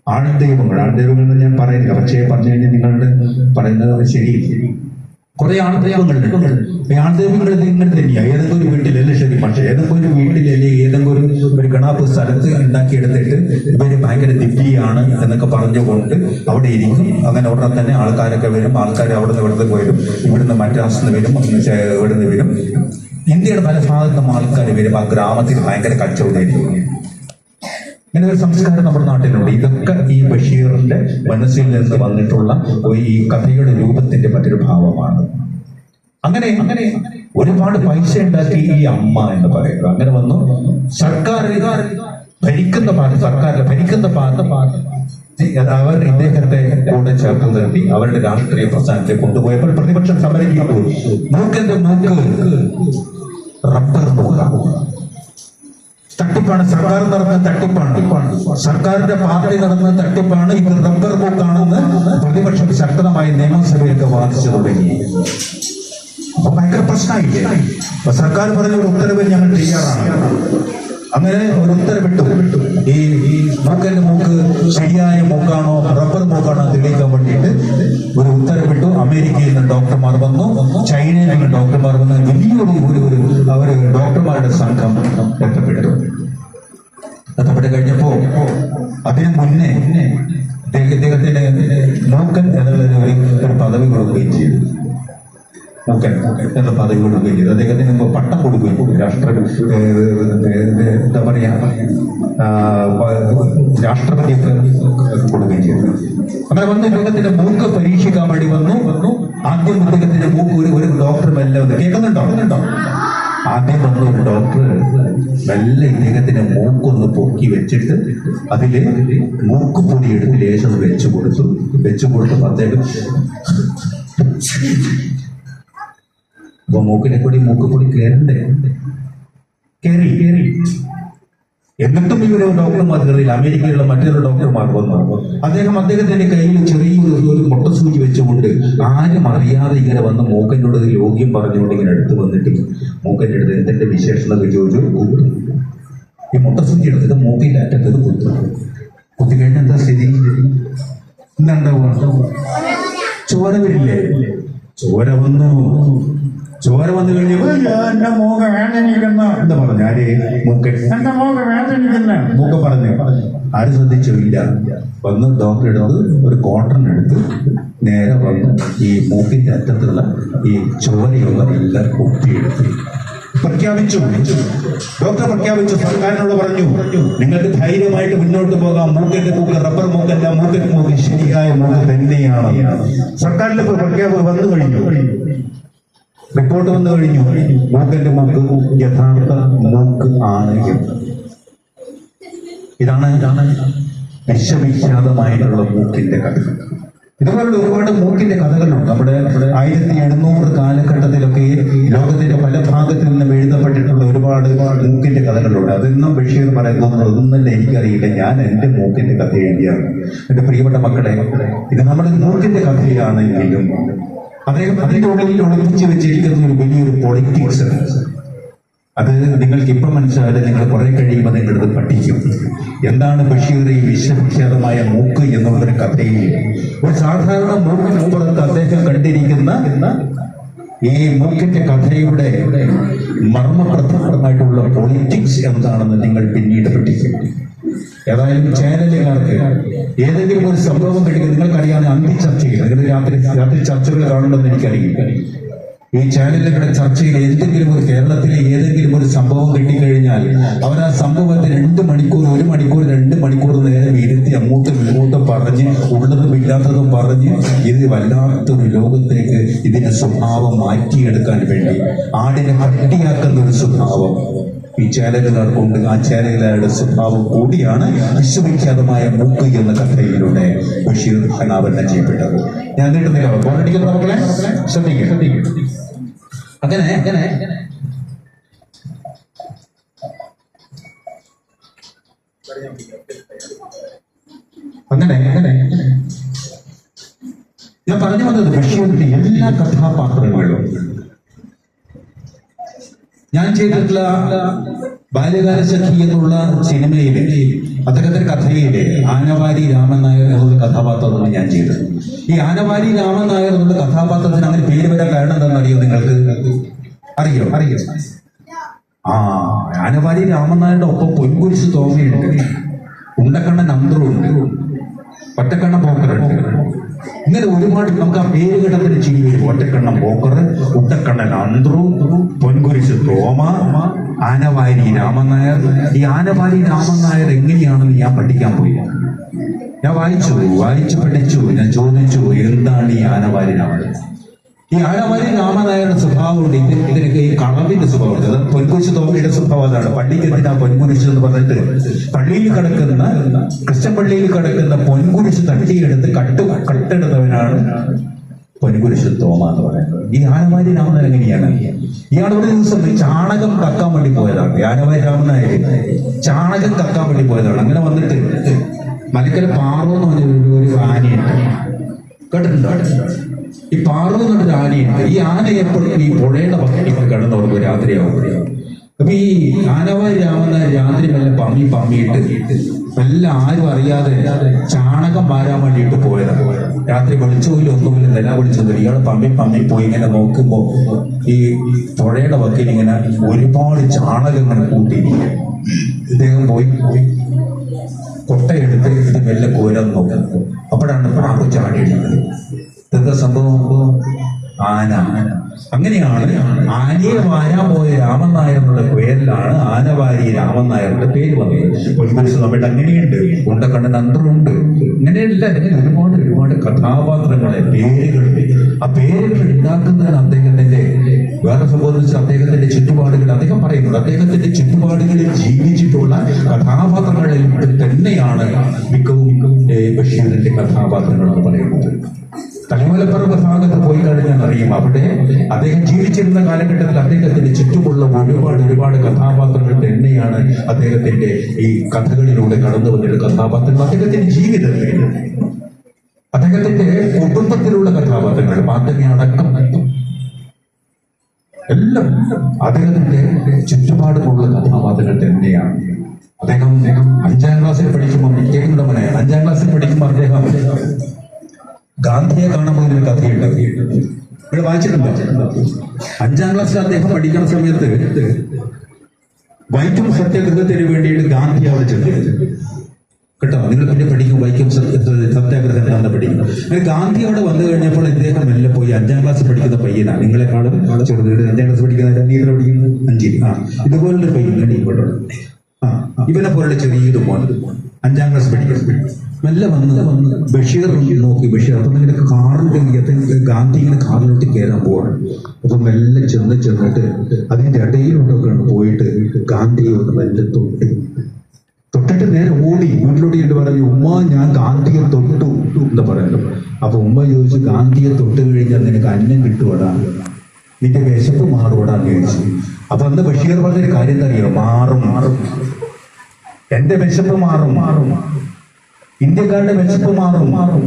A: ആൾദൈവങ്ങൾ ആൾദൈവങ്ങൾ എന്ന് ഞാൻ പറയുന്നില്ല പക്ഷേ പറഞ്ഞു കഴിഞ്ഞാൽ നിങ്ങളുടെ പറയുന്നത് ശരിയില്ല. കുറെ ആൾദൈവങ്ങളുണ്ട് ഈ ആൾദൈവങ്ങൾ നിങ്ങൾ തന്നെയാണ് ഏതെങ്കിലും ഒരു വീട്ടിലല്ലേ ശരി. പക്ഷേ ഏതെങ്കിലും ഒരു വീട്ടിലല്ലേ ഏതെങ്കിലും ഒരു ഗണാപ്പ് സ്ഥലത്ത് ഉണ്ടാക്കിയെടുത്തിട്ട് ഇവർ ഭയങ്കര ദിവ്യാണ് എന്നൊക്കെ പറഞ്ഞുകൊണ്ട് അവിടെ ഇരിക്കും. അങ്ങനെ ഉടനെ തന്നെ ആൾക്കാരൊക്കെ വരും. ആൾക്കാർ അവിടെ നിന്ന് ഇവിടുന്ന് വരും ഇവിടുന്ന് മദ്രാസിൽ വരും. ഇവിടുന്ന് വരും. ഇന്ത്യയുടെ പല ഭാഗത്തും ആൾക്കാർ വരും. ആ ഗ്രാമത്തിൽ ഭയങ്കര കച്ചവടമായിരിക്കും ഇങ്ങനെ ഒരു സംസ്കാരം നമ്മുടെ നാട്ടിലുണ്ട്. ഇതൊക്കെ ഈ ബഷീറിന്റെ മനസ്സിൽ നിന്ന് വന്നിട്ടുള്ള ഈ കഥയുടെ രൂപത്തിന്റെ മറ്റൊരു ഭാവമാണ്. അങ്ങനെ അങ്ങനെ ഒരുപാട് പൈസ ഉണ്ടാക്കി ഈ അമ്മ എന്ന് പറയുന്നത്. അങ്ങനെ വന്നു. സർക്കാർ ഭരിക്കുന്ന പാർട്ടി സർക്കാരിലെ ഭരിക്കുന്ന പാർട്ടി അവർ ഇദ്ദേഹത്തെ കൂടെ ചേർത്ത് നിർത്തി അവരുടെ രാഷ്ട്രീയ പ്രസ്ഥാനത്തെ കൊണ്ടുപോയപ്പോൾ പ്രതിപക്ഷം സമരം ചെയ്തു മൂക്കന്റെ മൂക്ക് റബ്ബർ മൂക്കാണ് തട്ടിപ്പാണ്. സർക്കാർ നടന്ന തട്ടിപ്പാണ്. സർക്കാരിന്റെ പാർട്ടി നടന്ന തട്ടിപ്പാണ് ഇത് റബ്ബർ ബോട്ടാണെന്ന് പ്രതിപക്ഷം ശക്തമായി നിയമസഭയൊക്കെ വാദിച്ചു തുടങ്ങി. അപ്പൊ ഭയങ്കര പ്രശ്നമായില്ലേ? സർക്കാർ പറഞ്ഞ ഒരു ഉത്തരവ് ഞങ്ങൾ തയ്യാറാണ്. അങ്ങനെ ഒരു വിട്ടു. ഈ ഈ മക്കന്റെ മൂക്ക് ശരിയായ മൂക്കാണോ റബ്ബർ മൂക്കാണോ തെളിയിക്കാൻ വേണ്ടിയിട്ട് ഒരു ഉത്തരവിട്ടു അമേരിക്കയിൽ നിന്ന് ഡോക്ടർമാർ വന്നു. ചൈനയിൽ നിന്ന് ഡോക്ടർമാർ വന്നു വലിയൊരു ഒരു ഒരു അവർ ഡോക്ടർമാരുടെ സംഘം എത്തപ്പെട്ടു എത്തപ്പെട്ട് കഴിഞ്ഞപ്പോ അതിനു മുന്നേ ഇദ്ദേഹ- ഇദ്ദേഹത്തിന് മൂക്കൻ എന്നുള്ള ഒരു പദവി കൊടുക്കുകയും ചെയ്തു. മൂക്കൻ എന്ന പദവി കൊടുക്കുകയും ചെയ്തു അദ്ദേഹത്തിന് പട്ടം കൊടുക്കുകയും കൊടുക്കും രാഷ്ട്ര എന്താ പറയാ? രാഷ്ട്രപതി കൊടുക്കുകയും ചെയ്തു. അങ്ങനെ വന്ന് ഇദ്ദേഹത്തിന്റെ മൂക്ക് പരീക്ഷിക്കാൻ വേണ്ടി വന്നു. വന്നു. ആദ്യം ഇദ്ദേഹത്തിന്റെ മൂക്ക് ഒരു ഒരു ഡോക്ടർ മെല്ലെ വന്ന് കേൾക്കുന്നുണ്ടോ? കേൾക്കുന്നുണ്ടോ? ആദ്യം വന്ന ഒരു ഡോക്ടർ നല്ല ഇദ്ദേഹത്തിന്റെ മൂക്കൊന്ന് പൊക്കി വെച്ചിട്ട് അതിൽ മൂക്കുപൊടി എടുത്ത് ലേശം വെച്ചു കൊടുത്തു. വെച്ചു കൊടുത്തു അദ്ദേഹം അപ്പൊ മൂക്കിനെ കൂടി മൂക്ക് കയറണ്ടേ കയറി കയറി എന്നിട്ടും ഒരു ഡോക്ടർമാർ കയറിയില്ല അമേരിക്കയിലുള്ള മറ്റൊരു ഡോക്ടർമാർ വന്നു. അദ്ദേഹം അദ്ദേഹത്തിന്റെ കയ്യിൽ ചെറിയൊരു ഒരു മുട്ടസൂചി വെച്ചുകൊണ്ട് ആരും അറിയാതെ ഇങ്ങനെ വന്ന് ഒരു യോഗ്യം പറഞ്ഞുകൊണ്ട് ഇങ്ങനെ അടുത്ത് വന്നിട്ട് മൂക്കന്റെ അടുത്ത് എന്തിന്റെ വിശേഷത ചോദിച്ചു? കുത്തു. ഈ മുട്ടസൂചി എടുത്തിട്ട് മൂക്കിന്റെ അറ്റത്ത് കുത്തു. കുത്തി കഴിഞ്ഞ എന്താ സ്ഥിതി? എന്താണ്ടാവുക ചോര വരില്ലേ? ചോര വന്നു. ചോര വന്നു കഴിഞ്ഞപ്പോ എന്റെ മൂക്ക വേദനിക്കുന്ന. എന്താ പറഞ്ഞു? ആര്? മൂക്കൻ. എന്റെ മൂക്ക വേദനിക്കുന്ന. മൂക്ക പറഞ്ഞു. ആര് ശ്രദ്ധിച്ചു? ഇല്ല. വന്ന് ഡോക്ടർ എടുത്ത് ഒരു കോട്ടൺ എടുത്ത് നേരെ വന്ന് ഈ മൂക്കിന്റെ അറ്റത്തുള്ള ഈ ചോരയുള്ള എല്ലാം കുത്തിയെടുത്ത്. പ്രഖ്യാപിച്ചു. ഡോക്ടർ പ്രഖ്യാപിച്ചു. സർക്കാരിനോട് പറഞ്ഞു നിങ്ങൾക്ക് ധൈര്യമായിട്ട് മുന്നോട്ട് പോകാം. മൂക്കിന്റെ മൂക്ക് റബ്ബർ മൂക്കല്ല. മൂക്കിന്റെ മൂക്ക് ശരിയായ മൂക്ക് തന്നെയാണ്. സർക്കാരിൽ ഇപ്പൊ പ്രഖ്യാപനം വന്നു കഴിഞ്ഞു. റിപ്പോർട്ട് വന്നു കഴിഞ്ഞു. മൂക്കന്റെ മൂക്ക് യഥാർത്ഥ മൂക്ക് ആണ് ഇതാണ് ഇതാണ് വിശ്വവിഖ്യാതമായിട്ടുള്ള മൂക്കിന്റെ കഥ. ഇതുപോലുള്ള ഒരുപാട് മൂക്കിന്റെ കഥകളുണ്ട്. നമ്മുടെ ആയിരത്തി എഴുന്നൂറ് കാലഘട്ടത്തിലൊക്കെ ലോകത്തിന്റെ പല ഭാഗത്തു നിന്നും എഴുതപ്പെട്ടിട്ടുള്ള ഒരുപാട് മൂക്കിന്റെ കഥകളുണ്ട്. അതൊന്നും ബഷീർ പറയുന്നത് ഒന്നും എനിക്കറിയില്ല ഞാൻ എന്റെ മൂക്കിന്റെ കഥ എഴുതിയാണ്. എന്റെ പ്രിയപ്പെട്ട മക്കളെ ഇത് നമ്മുടെ മൂക്കിന്റെ കഥയാണെങ്കിലും അദ്ദേഹം അതിന്റെ ഉള്ളിൽ ഒളിപ്പിച്ച് വെച്ചിരിക്കുന്ന ഒരു വലിയൊരു പൊളിറ്റിക്സ് അത് നിങ്ങൾക്ക് ഇപ്പം മനസ്സിലായാലും നിങ്ങൾ കുറെ കഴിയുമ്പോൾ നിങ്ങളത് പഠിക്കും. എന്താണ് ബഷീർ ഈ വിശ്വവിഖ്യാതമായ മൂക്ക് എന്നുള്ളൊരു കഥയിൽ? ഒരു സാധാരണ മൂക്ക് പുറത്ത് അദ്ദേഹം കണ്ടിരിക്കുന്ന ഈ മൂക്കിന്റെ കഥയുടെ മർമ്മപ്രധാനമായിട്ടുള്ള പൊളിറ്റിക്സ് എന്താണെന്ന് നിങ്ങൾ പിന്നീട് പഠിക്കും. ഏതായാലും ചാനലുകാർക്ക് ഏതെങ്കിലും ഒരു സംഭവം കഴിക്കും നിങ്ങൾക്കറിയാവുന്ന അന്തിച്ചർച്ചയിൽ നിങ്ങൾ രാത്രി രാത്രി ചർച്ചകൾ കാണുമെന്ന് എനിക്കറിയില്ല. ഈ ചാനലുകളുടെ ചർച്ചയിൽ എന്തെങ്കിലും ഒരു കേരളത്തിലെ ഏതെങ്കിലും ഒരു സംഭവം കിട്ടിക്കഴിഞ്ഞാൽ അവർ ആ സംഭവത്തെ രണ്ട് മണിക്കൂർ ഒരു മണിക്കൂർ രണ്ട് മണിക്കൂർ നേരം ഇരുത്തി അങ്ങോട്ടും ഇങ്ങോട്ടും പറഞ്ഞ് ഉള്ളതും ഇല്ലാത്തതും പറഞ്ഞ് ഇത് വല്ലാത്തൊരു ലോകത്തേക്ക് ഇതിന്റെ സ്വഭാവം മാറ്റിയെടുക്കാൻ വേണ്ടി ആടിനെ കട്ടിയാക്കുന്ന ഒരു സ്വഭാവം. ഈ ചേലകളുണ്ട് ആ ചേലകളുടെ സ്വഭാവം കൂടിയാണ് വിശ്വവിഖ്യാതമായ മൂക്ക് എന്ന കഥയിലൂടെ ബഷീർ അനാവരണം ചെയ്യപ്പെട്ടത്. ഞാൻ നീട്ടുന്നില്ല പോരടിക്കുന്ന മക്കളെ അങ്ങനെ അങ്ങനെ. അങ്ങനെ അങ്ങനെ. ഞാൻ പറഞ്ഞു വന്നത് ബഷീറിന്റെ എല്ലാ കഥാപാത്രങ്ങളും ഞാൻ ചെയ്തിട്ടുള്ള ബാല്യകാല സഖി എന്നുള്ള സിനിമയിലെ അദ്ദേഹത്തിന്റെ കഥയിലെ ആനവാരി രാമൻ നായർ എന്നുള്ള കഥാപാത്രമാണ് ഞാൻ ചെയ്തത് ഈ ആനവാരി രാമൻ നായർ എന്നുള്ള കഥാപാത്രത്തിന് അങ്ങനെ പേര് വരാൻ കാരണം എന്താണെന്ന് അറിയോ നിങ്ങൾക്ക്? അറിയോ? അറിയോ? ആ ആനവാരി രാമൻ നായരുടെ ഒപ്പം പൊൻകുരിശ് തോമയുണ്ട്. ഉണ്ടക്കണ്ണൻ നന്ദ്രുണ്ട് ഒറ്റക്കണ്ണ പോക്കറുണ്ട് ഇങ്ങനെ ഒരുപാട് നമുക്ക് ആ പേര് കിടത്തിന് ജീവിതം ഒറ്റക്കണ്ണൻ പോക്കർ ഉണ്ടക്കണ്ണൻ അന്ത്രു പൊൻകുരിശ് തോമ ആനവാരി രാമൻ നായർ ഈ ആനവാരി രാമൻ നായർ എങ്ങനെയാണെന്ന് ഞാൻ പഠിക്കാൻ പോയി ഞാൻ വായിച്ചു വായിച്ചു പഠിച്ചു ഞാൻ ചോദിച്ചു എന്താണ് ഈ ആനവാരി രാമൻ? ഈ ആനമാരി രാമനായരുടെ സ്വഭാവമുണ്ട്. ഇത് ഇതിനൊക്കെ ഈ കളവിന്റെ സ്വഭാവമുണ്ട്. അത് പൊൻകുരിശ് തോമയുടെ സ്വഭാവം അതാണ്. പള്ളിക്ക് എന്തിനാ പൊൻകുരിശ് എന്ന് പറഞ്ഞിട്ട് പള്ളിയിൽ കിടക്കുന്ന ക്രിസ്ത്യൻ പള്ളിയിൽ കിടക്കുന്ന പൊൻകുരിശ് തട്ടിയെടുത്ത് കട്ട് കട്ടെടുത്തവനാണ് പൊൻകുരിശ് തോമ എന്ന് പറയുന്നത്. ഈ ആനവാരി രാമനായർ എങ്ങനെയാണ്? ഇയാൾ ഒരു ദിവസം ചാണകം കക്കാൻ വേണ്ടി പോയതാണ്. ആനമാരി രാമനായർ ചാണകം കക്കാൻ വേണ്ടി പോയതാണ്. അങ്ങനെ വന്നിട്ട് മലക്കര പാറോ എന്ന് പറഞ്ഞ ഒരു ആനയുണ്ട്. കേട്ടിട്ടുണ്ടോ? ഈ പാറു എന്നൊരു ആനയാണ് ഈ ആന എപ്പോഴും ഈ പുഴയുടെ പക്കത്തിൽ കിടന്നവർക്ക് രാത്രിയാവും അപ്പൊ ഈ ആനവാരി രാമന രാത്രി നല്ല പമ്മി പമ്മിയിട്ട് നല്ല ആരും അറിയാതെ ചാണകം വാരാൻ വേണ്ടിയിട്ട് പോയതാണ് രാത്രി വെളിച്ചമില്ല ഒന്നുമില്ല. നില വിളിച്ചൊന്നുമില്ല ഇയാൾ പമ്മി പമ്മി പോയി ഇങ്ങനെ നോക്കുമ്പോ ഈ പുഴയുടെ വക്കിൽ ഇങ്ങനെ ഒരുപാട് ചാണകം ഇങ്ങനെ കൂട്ടിയിരിക്കുക ഇദ്ദേഹം പോയി പോയി. കൊട്ടയെടുത്ത് ഇത് മെല്ലെ കോരാൻ നോക്കുന്നത് അപ്പോഴാണ് പാമ്പ് ചാടിയിടുന്നത് എന്താ സംഭവം? ആന. അങ്ങനെയാണ് ആനയെ വാരാൻ പോയ രാമൻ നായർ എന്നുള്ള പേരിലാണ് ആനവാരി രാമൻ നായരുടെ പേര് വന്നത്. പൊൻകുരിശ് നമ്മുടെ അങ്ങനെയുണ്ട്. ഉണ്ടക്കണ്ണൻ അന്തറുണ്ട് ഇങ്ങനെയല്ല ഇങ്ങനെ ഒരുപാട് ഒരുപാട് കഥാപാത്രങ്ങളെ പേരുകൾ. ആ പേരുകൾ ഉണ്ടാക്കുന്നതിന് അദ്ദേഹത്തിന്റെ വേറെ സംബന്ധിച്ച് അദ്ദേഹത്തിന്റെ ചുറ്റുപാടുകൾ അദ്ദേഹം പറയുന്നത് അദ്ദേഹത്തിന്റെ ചുറ്റുപാടുകളിൽ ജീവിച്ചിട്ടുള്ള കഥാപാത്രങ്ങളിൽ തന്നെയാണ് മിക്കവും ബഷീറിന്റെ കഥാപാത്രങ്ങൾ എന്ന് പറയുന്നത്. തലമലപ്പുറം ഭാഗത്ത് പോയി കഴിഞ്ഞാൽ അറിയും. അവിടെ അദ്ദേഹം ജീവിച്ചിരുന്ന കാലഘട്ടത്തിൽ അദ്ദേഹത്തിന്റെ ചുറ്റുമുള്ള ഒരുപാട് ഒരുപാട് കഥാപാത്രങ്ങളുടെ എണ്ണയാണ് അദ്ദേഹത്തിന്റെ ഈ കഥകളിലൂടെ കടന്നു വന്നിട്ട് കഥാപാത്രങ്ങൾ അദ്ദേഹത്തിന്റെ ജീവിതം. അദ്ദേഹത്തിന്റെ കുടുംബത്തിലുള്ള കഥാപാത്രങ്ങൾ മാധ്യമ എല്ലാം അദ്ദേഹത്തിന്റെ ചുറ്റുപാടുമുള്ള കഥാപാത്രങ്ങൾ തന്നെയാണ് അദ്ദേഹം അഞ്ചാം ക്ലാസ്സിൽ പഠിക്കുമ്പോൾ കേൾക്കുന്നുണ്ടോ മോനെ അഞ്ചാം ക്ലാസ്സിൽ പഠിക്കുമ്പോൾ അദ്ദേഹം ഗാന്ധിയെ കാണുമ്പോൾ ഒരു കഥയുണ്ട്. ഇവിടെ ക്ലാസ്സിൽ അദ്ദേഹം പഠിക്കുന്ന സമയത്ത് വൈക്കം സത്യഗ്രഹത്തിന് വേണ്ടിയിട്ട് ഗാന്ധി അവിടെ ചെന്നു. കേട്ടോ? നിങ്ങൾ പിന്നെ പഠിക്കും വൈക്കം സത്യ- സത്യാഗ്രഹം എന്താണെന്ന് പഠിക്കും ഗാന്ധി അവിടെ വന്നു കഴിഞ്ഞപ്പോൾ ഇദ്ദേഹം മെല്ലെ പോയി അഞ്ചാം ക്ലാസ് പഠിക്കുന്ന പയ്യനാണ്. നിങ്ങളെക്കാളും ചെറുത്. അഞ്ചാം ക്ലാസ് പഠിക്കുന്ന നീ പഠിക്കുന്നു? അഞ്ചിൽ. ആ ഇതുപോലുള്ള പയ്യൻ ഇവിടെ ആ ഇവനെ പോലുള്ള ചെറിയൊരു മോൻ അഞ്ചാം ക്ലാസ് പഠിക്കുന്നു. മെല്ലെ വന്ന് വന്ന് ബഷീർ നോക്കി. ബഷീർ അപ്പൊ ഇങ്ങനെ കാറിന്റെ ഗാന്ധി ഇങ്ങനെ കാറിലോട്ട് കയറാൻ പോവാണ്. അപ്പൊ മെല്ലെ ചെന്ന് ചെന്നിട്ട് അതിന്റെ ഇടയിലോട്ടൊക്കെ പോയിട്ട് ഗാന്ധിയെ ഒന്ന് മെല്ലെ തൊട്ടി. തൊട്ടിട്ട് നേരെ ഓടി. വീട്ടിലോട്ട് ചെന്ന് പറഞ്ഞു ഉമ്മ ഞാൻ ഗാന്ധിയെ തൊട്ടു എന്ന് പറയുന്നു. അപ്പൊ ഉമ്മ ചോദിച്ചു ഗാന്ധിയെ തൊട്ട് കഴിഞ്ഞാൽ നിനക്ക് അന്നം കിട്ടുവടാ? നിന്റെ വിശപ്പ് മാറുവടാന്ന് ചോദിച്ചു. അപ്പൊ അന്ന് ബഷീർ പറഞ്ഞൊരു കാര്യം എന്താ അറിയോ? മാറും. മാറും എന്റെ വിശപ്പ് മാറും മാറും മാറും. ഇന്ത്യക്കാരുടെ വിശപ്പ് മാറും.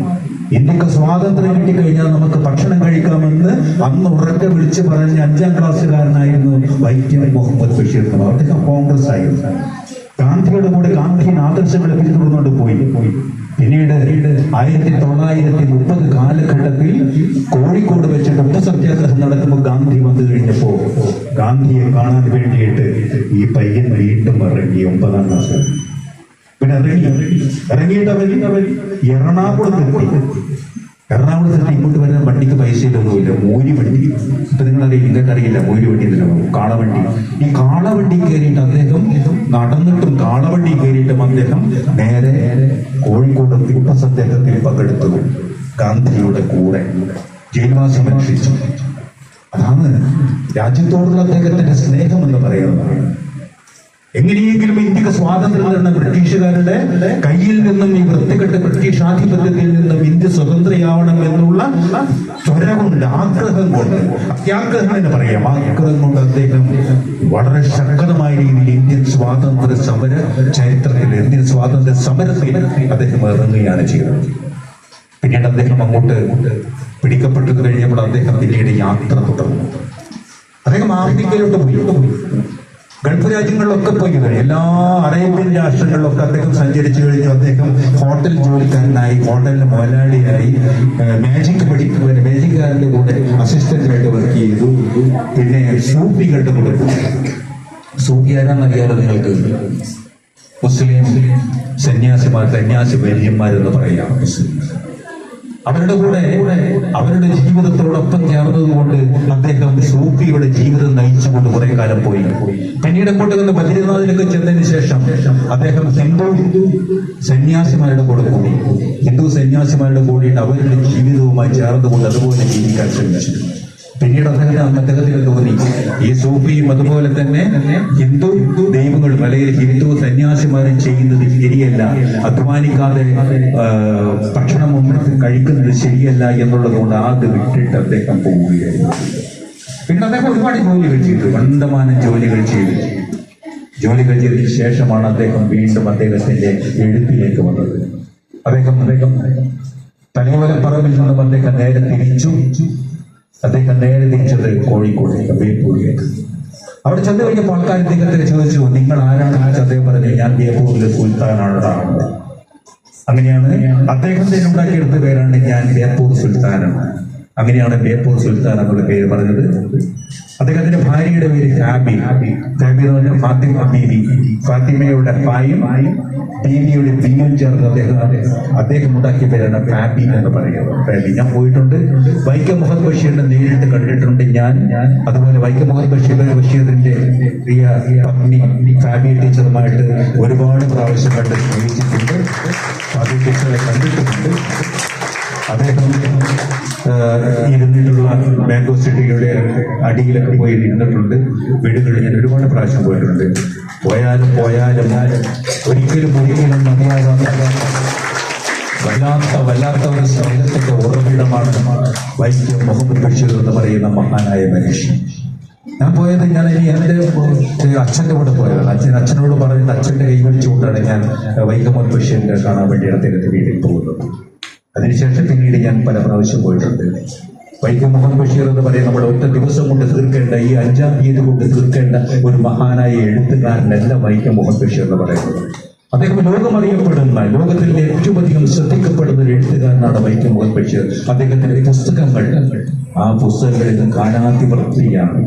A: ഇന്ത്യയ്ക്ക് സ്വാതന്ത്ര്യം കിട്ടിക്കഴിഞ്ഞാൽ നമുക്ക് ഭക്ഷണം കഴിക്കാമെന്ന് അന്ന് ഉറക്കെ വിളിച്ച് പറഞ്ഞ അഞ്ചാം ക്ലാസ്സുകാരനായിരുന്നു വൈക്കം മുഹമ്മദ് ബഷീർ അദ്ദേഹം കോൺഗ്രസ് ആയിരുന്നു. ഗാന്ധിയുടെ കൂടെ ഗാന്ധിയൻ ആദർശങ്ങളെ പിന്തുടർന്നുകൊണ്ട് പോയി. പിന്നീട് ആയിരത്തി തൊള്ളായിരത്തി മുപ്പത് കാലഘട്ടത്തിൽ കോഴിക്കോട് വെച്ച് ഉപ്പസത്യാഗ്രഹം നടക്കുമ്പോൾ ഗാന്ധി വന്നു കഴിഞ്ഞപ്പോ ഗാന്ധിയെ കാണാൻ വേണ്ടിയിട്ട് ഈ പയ്യൻ വീണ്ടും ഇറങ്ങി ഒമ്പതാം ക്ലാസ് പിന്നെ ഇറങ്ങി. ഇറങ്ങിയിട്ട് അവൻ എറണാകുളത്ത് എറണാകുളത്ത് ഇങ്ങോട്ട് വരാൻ വണ്ടിക്ക് പൈസ ഇല്ലൊന്നുമില്ല മൂരി വണ്ടി. ഇപ്പൊ നിങ്ങളറിയില്ല നിങ്ങൾക്ക് അറിയില്ല മൂരി വണ്ടി എന്തിനാ കാളവണ്ടി. ഈ കാളവണ്ടി കയറിയിട്ട് അദ്ദേഹം നടന്നിട്ടും കാളവണ്ടി കയറിയിട്ടും അദ്ദേഹം നേരെ കോഴിക്കോട് തിപ്പസ് അദ്ദേഹത്തിൽ പങ്കെടുത്തു. ഗാന്ധിയുടെ കൂടെ. ജയിൽവാസം അനുഷ്ഠിച്ചു. അതാണ് രാജ്യത്തോടുള്ള അദ്ദേഹത്തിന്റെ സ്നേഹം എന്ന് പറയുന്നത്. എങ്ങനെയെങ്കിലും ഇന്ത്യയ്ക്ക് സ്വാതന്ത്ര്യം തരുന്ന ബ്രിട്ടീഷുകാരുടെ കയ്യിൽ നിന്നും ഈ വൃത്തികെട്ട ബ്രിട്ടീഷ് ആധിപത്യത്തിൽ നിന്നും ഇന്ത്യ സ്വതന്ത്രയാവണം എന്നുള്ള ത്വര ആഗ്രഹം കൊണ്ട് അത്യാഗ്രഹം എന്ന് പറയാം. ആഗ്രഹം കൊണ്ട് അദ്ദേഹം വളരെ ശക്തമായ രീതിയിൽ ഇന്ത്യൻ സ്വാതന്ത്ര്യ സമര ചരിത്രത്തിൽ ഇന്ത്യൻ സ്വാതന്ത്ര്യ സമരത്തിൽ അദ്ദേഹം ഇറങ്ങുകയാണ് ചെയ്തത്. പിന്നീട് അദ്ദേഹം അങ്ങോട്ട് പിടിക്കപ്പെട്ടു കഴിഞ്ഞപ്പോൾ അദ്ദേഹം പിന്നീട് യാത്ര തുടർന്നു. അദ്ദേഹം ആഫ്രിക്കയിലോട്ട് പോയി. ഗൾഫ് രാജ്യങ്ങളിലൊക്കെ പോയി എല്ലാ അറേബ്യൻ രാഷ്ട്രങ്ങളിലൊക്കെ അദ്ദേഹം സഞ്ചരിച്ചു കഴിഞ്ഞു. അദ്ദേഹം ഹോട്ടൽ ജോലിക്കാരനായി ഹോട്ടലിലെ മുതലാളിയായി മാജിക് പഠിക്കുന്നവര് മാജിക്കാരന്റെ കൂടെ അസിസ്റ്റന്റായിട്ട് വർക്ക് ചെയ്തു. പിന്നെ സൂഫികളുടെ കൂടെ പോയി. സൂഫി ആരാന്നറിയാലോ നിങ്ങൾക്ക്? മുസ്ലിം സന്യാസിമാർ സന്യാസി വൈദ്യന്മാരെന്ന് പറയാം. അവരുടെ കൂടെ അവരുടെ ജീവിതത്തോടൊപ്പം ചേർന്നതുകൊണ്ട് അദ്ദേഹം സൂഫിയുടെ ജീവിതം നയിച്ചുകൊണ്ട് കുറെ കാലം പോയി. പിന്നീട് അങ്ങോട്ട് വന്ന് ബദ്രീനാഥിലൊക്കെ ചെന്നതിന് ശേഷം അദ്ദേഹം ഹിന്ദു സന്യാസിമാരുടെ കൂടെ കൂടി ഹിന്ദു സന്യാസിമാരുടെ കൂടിയിട്ട് അവരുടെ ജീവിതവുമായി ചേർന്നുകൊണ്ട് അതുപോലെ ജീവിക്കാൻ ശ്രമിച്ചു. പിന്നീട് അന്ന് അദ്ദേഹത്തിന് തോന്നി. ഈ സൂഫിയും അതുപോലെ തന്നെ ഹിന്ദു ദൈവങ്ങൾ അല്ലെങ്കിൽ ഹിന്ദു സന്യാസിമാരും ചെയ്യുന്നത് ശരിയല്ല. അധ്വാനിക്കാതെ ഭക്ഷണം കഴിക്കുന്നത് ശരിയല്ല എന്നുള്ളതുകൊണ്ട് കൊണ്ട് വിട്ടിട്ട് അദ്ദേഹം പോവുകയായിരുന്നു. പിന്നെ അദ്ദേഹം ഒരുപാട് ജോലികൾ ചെയ്തു. കണ്ടമാനം ജോലികൾ ചെയ്തു. ജോലികൾ ചെയ്തതിനു ശേഷമാണ് അദ്ദേഹം വീണ്ടും അദ്ദേഹത്തിന്റെ എഴുത്തിലേക്ക് വന്നത്. അദ്ദേഹം അദ്ദേഹം തലയോലപ്പറമ്പിൽ നിന്നും അദ്ദേഹം നേരെ തിരിച്ചു. അദ്ദേഹം നേരെ തിരിച്ചത് കോഴിക്കോടേക്ക് ബേപ്പൂരിലേക്ക് അവിടെ ചെന്ന് കഴിഞ്ഞപ്പോൾ ആൾക്കാർ ഇദ്ദേഹത്തെ ചോദിച്ചു നിങ്ങൾ ആരാണ് ചോദിച്ചു അദ്ദേഹം പറഞ്ഞു ഞാൻ ബേപ്പൂരിലെ സുൽത്താനാണ് അങ്ങനെയാണ് അദ്ദേഹത്തിന് ഉണ്ടാക്കിയെടുത്ത പേരാണ് ഞാൻ ബേപ്പൂർ സുൽത്താനാണ്. അങ്ങനെയാണ് ബേപ്പൂർ സുൽത്താൻ എന്നുള്ള പേര് പറഞ്ഞത്. അദ്ദേഹത്തിന്റെ ഭാര്യയുടെ പേര് ഫാബി ഹാബി എന്ന് പറഞ്ഞാൽ ഫാത്തിമ ബീവി. ഫാത്തിമയുടെ ഫായും ബീവിയുടെ ബിയും ചേർന്ന് അദ്ദേഹം അദ്ദേഹം ഉണ്ടാക്കിയ പേരാണ് ഫാബി എന്ന് പറയുന്നത്. ഫാബി ഞാൻ പോയിട്ടുണ്ട്. വൈക്കം മുഹമ്മദ് ബഷീറിനെ നേരിട്ട് കണ്ടിട്ടുണ്ട് ഞാൻ. ഞാൻ. അതുപോലെ വൈക്കം മുഹമ്മദ് ബഷീർ ബഷീറിന്റെ പ്രിയ പത്നി ഫാബി ടീച്ചറുമായിട്ട് ഒരുപാട് പ്രാവശ്യം കണ്ട് ജീവിച്ചിട്ടുണ്ട്. ഫാബി ടീച്ചറെ കണ്ടിട്ടുണ്ട്. അദ്ദേഹം ഇരുന്നിട്ടുള്ള മാംഗോ സിറ്റിയുടെ അടിയിലൊക്കെ പോയി ഇരുന്നിട്ടുണ്ട്. വീടുകളിൽ ഞാൻ ഒരുപാട് പ്രാവശ്യം പോയിട്ടുണ്ട്. പോയാലും പോയാലും ഒരിക്കലും ഒരിക്കലും മതിയാകാത്ത വല്ലാത്ത വല്ലാത്ത ഒരു സ്നേഹത്തിന്റെ ഉറവിടമാണ് വൈക്കം മുഹമ്മദ് ബഷീർ എന്ന് പറയുന്ന മഹാനായ മനുഷ്യൻ. ഞാൻ പോയത് ഞാൻ ഏഹ്, അച്ഛന്റെ കൂടെ പോയതാണ്. അച്ഛൻ അച്ഛനോട് പറഞ്ഞിട്ട് അച്ഛന്റെ കൈ പിടിച്ചുകൊണ്ടാണ് ഞാൻ വൈക്കം മുഹമ്മദ് ബഷീറിനെ കാണാൻ വേണ്ടി അദ്ദേഹത്തിന്റെ വീട്ടിൽ പോകുന്നത്. അതിനുശേഷം പിന്നീട് ഞാൻ പല പ്രാവശ്യം പോയിട്ടുണ്ട്. വൈക്കം മുഹമ്മദ് ബഷീർ എന്ന് പറയുന്ന നമ്മൾ ഒറ്റ ദിവസം കൊണ്ട് തീർക്കേണ്ട ഈ അഞ്ചാം തീയതി കൊണ്ട് തീർക്കേണ്ട ഒരു മഹാനായ എഴുത്തുകാരനല്ല വൈക്കം മുഹമ്മദ് ബഷീർ എന്ന് പറയുന്നത്. അദ്ദേഹം ലോകം അറിയപ്പെടുന്ന ലോകത്തിന്റെ ഏറ്റവും അധികം ശ്രദ്ധിക്കപ്പെടുന്ന ഒരു എഴുത്തുകാരനാണ് വൈക്കം മുഹമ്മദ് ബഷീർ. അദ്ദേഹത്തിന്റെ പുസ്തകങ്ങൾ ആ പുസ്തകങ്ങളിൽ കാലാതിവർത്തിയാണ്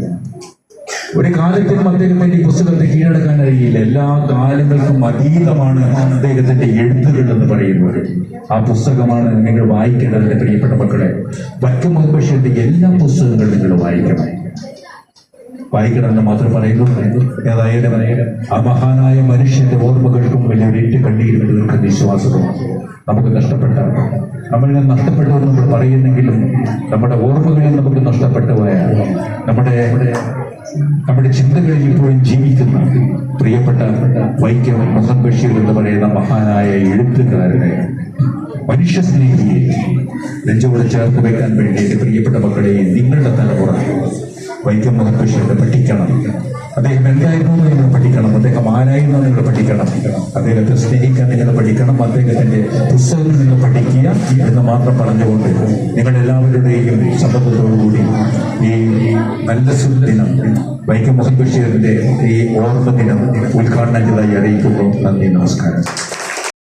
B: ഒരു കാലത്തിനും അദ്ദേഹത്തിന്റെ ഈ പുസ്തകത്തെ കീഴടക്കാൻ കഴിയില്ല എല്ലാ കാലങ്ങൾക്കും അതീതമാണ് അദ്ദേഹത്തിന്റെ എഴുത്തുകൾ എന്ന് പറയുന്നത്. ആ പുസ്തകമാണ് നിങ്ങൾ വായിക്കേണ്ടത് എന്റെ പ്രിയപ്പെട്ട മക്കളെ. വൈക്കം എല്ലാ പുസ്തകങ്ങളും നിങ്ങൾ വായിക്കണം. വായിക്കണമെന്ന് മാത്രം പറയുന്നു. ഏതായാലും ആ മഹാനായ മനുഷ്യന്റെ ഓർമ്മകൾക്കും വലിയ കണ്ണീരും തീർക്കുന്ന വിശ്വാസവും നമുക്ക് നഷ്ടപ്പെട്ട നമ്മൾ നഷ്ടപ്പെട്ടു നമ്മൾ പറയുന്നെങ്കിലും നമ്മുടെ ഓർമ്മകളിൽ നമുക്ക് നഷ്ടപ്പെട്ടു നമ്മുടെ നമ്മുടെ ചിന്തകളിൽ ഇപ്പോഴും ജീവിക്കുന്ന പ്രിയപ്പെട്ട വൈക്കം മുഹമ്മദ് ബഷീർ എന്ന് പറയുന്ന മഹാനായ എഴുത്തുകാരനെ മനുഷ്യ സ്നേഹിയെ നെഞ്ചോട് ചേർത്ത് വെക്കാൻ വേണ്ടി എന്റെ പ്രിയപ്പെട്ട മക്കളെ നിങ്ങളുടെ തലമുറ വൈക്കം മുഹമ്മദ് പഠിക്കണം. അദ്ദേഹം എന്തായിരുന്നു എന്ന് നിങ്ങൾ പഠിക്കണം. അദ്ദേഹം ആരായിരുന്നു നിങ്ങൾ പഠിക്കണം. അദ്ദേഹത്തെ സ്നേഹിക്കാൻ നിങ്ങൾ പഠിക്കണം. അദ്ദേഹത്തിന്റെ പുസ്തകങ്ങൾ നിങ്ങൾ പഠിക്കുക എന്ന് മാത്രം പറഞ്ഞുകൊണ്ട് നിങ്ങൾ എല്ലാവരുടെയും സമ്മതത്തോടുകൂടി ഈ നല്ല സുദിനം വൈക്കം ബഷീറിന്റെ ഈ ഓർമ്മ ദിനം ഉദ്ഘാടനം ചെയ്തതായി അറിയിക്കുന്നു നന്ദി നമസ്കാരം.